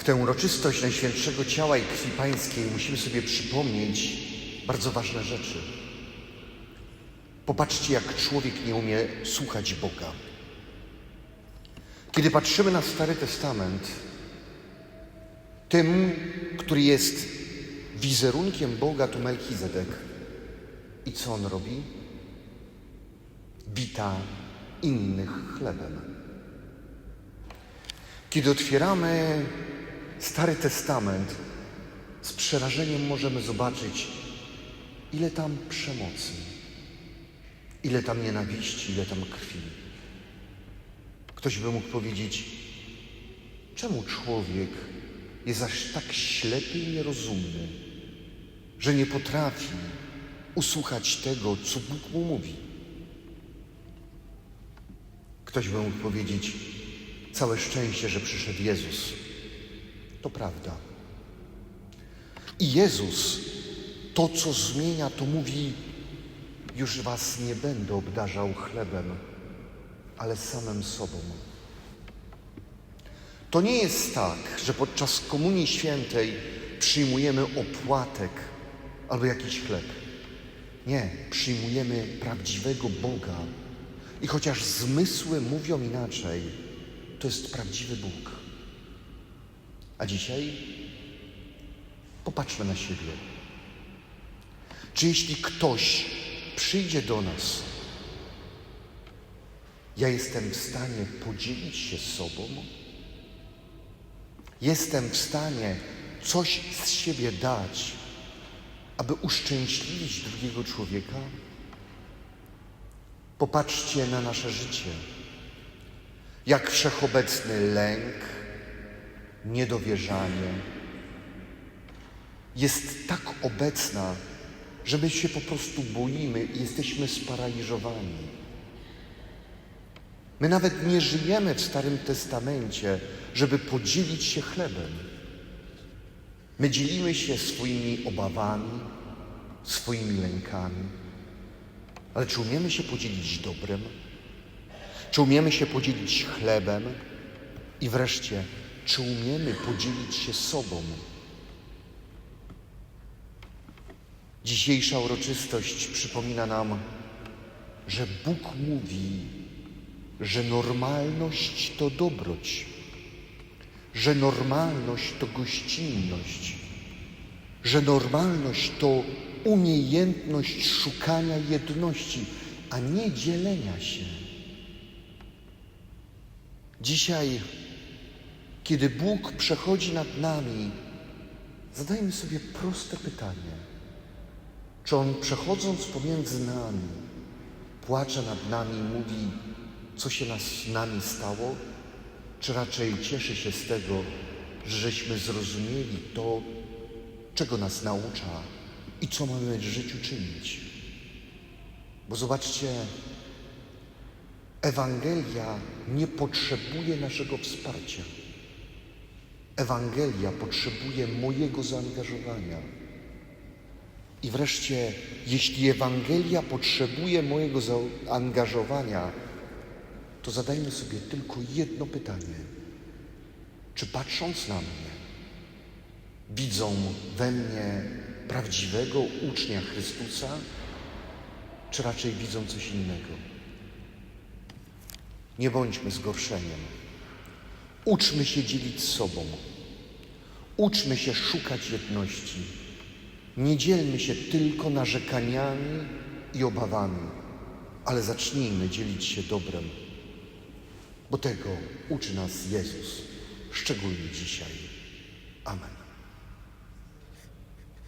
W tę uroczystość Najświętszego Ciała i Krwi Pańskiej musimy sobie przypomnieć bardzo ważne rzeczy. Popatrzcie, jak człowiek nie umie słuchać Boga. Kiedy patrzymy na Stary Testament, tym, który jest wizerunkiem Boga, to Melchizedek. I co on robi? Bita innych chlebem. Kiedy otwieramy Stary Testament, z przerażeniem możemy zobaczyć, ile tam przemocy, ile tam nienawiści, ile tam krwi. Ktoś by mógł powiedzieć, czemu człowiek jest aż tak ślepy i nierozumny, że nie potrafi usłuchać tego, co Bóg mu mówi. Ktoś by mógł powiedzieć, całe szczęście, że przyszedł Jezus. To prawda. I Jezus to, co zmienia, to mówi, już was nie będę obdarzał chlebem, ale samym sobą. To nie jest tak, że podczas Komunii Świętej przyjmujemy opłatek albo jakiś chleb. Nie, przyjmujemy prawdziwego Boga. I chociaż zmysły mówią inaczej, to jest prawdziwy Bóg. A dzisiaj popatrzmy na siebie. Czy jeśli ktoś przyjdzie do nas, ja jestem w stanie podzielić się z sobą? Jestem w stanie coś z siebie dać, aby uszczęśliwić drugiego człowieka? Popatrzcie na nasze życie. Jak wszechobecny lęk, niedowierzanie jest tak obecna, że my się po prostu boimy i jesteśmy sparaliżowani. My nawet nie żyjemy w Starym Testamencie, żeby podzielić się chlebem. My dzielimy się swoimi obawami, swoimi lękami. Ale czy umiemy się podzielić dobrem? Czy umiemy się podzielić chlebem? I wreszcie, czy umiemy podzielić się sobą? Dzisiejsza uroczystość przypomina nam, że Bóg mówi, że normalność to dobroć, że normalność to gościnność, że normalność to umiejętność szukania jedności, a nie dzielenia się. Dzisiaj, kiedy Bóg przechodzi nad nami, zadajmy sobie proste pytanie. Czy On przechodząc pomiędzy nami, płacze nad nami i mówi, co się nas, nami stało? Czy raczej cieszy się z tego, że żeśmy zrozumieli to, czego nas naucza i co mamy w życiu czynić? Bo zobaczcie, Ewangelia nie potrzebuje naszego wsparcia. Ewangelia potrzebuje mojego zaangażowania. I wreszcie, jeśli Ewangelia potrzebuje mojego zaangażowania, to zadajmy sobie tylko jedno pytanie. Czy patrząc na mnie, widzą we mnie prawdziwego ucznia Chrystusa, czy raczej widzą coś innego? Nie bądźmy zgorszeniem. Uczmy się dzielić sobą. Uczmy się szukać jedności. Nie dzielmy się tylko narzekaniami i obawami, ale zacznijmy dzielić się dobrem, bo tego uczy nas Jezus, szczególnie dzisiaj. Amen.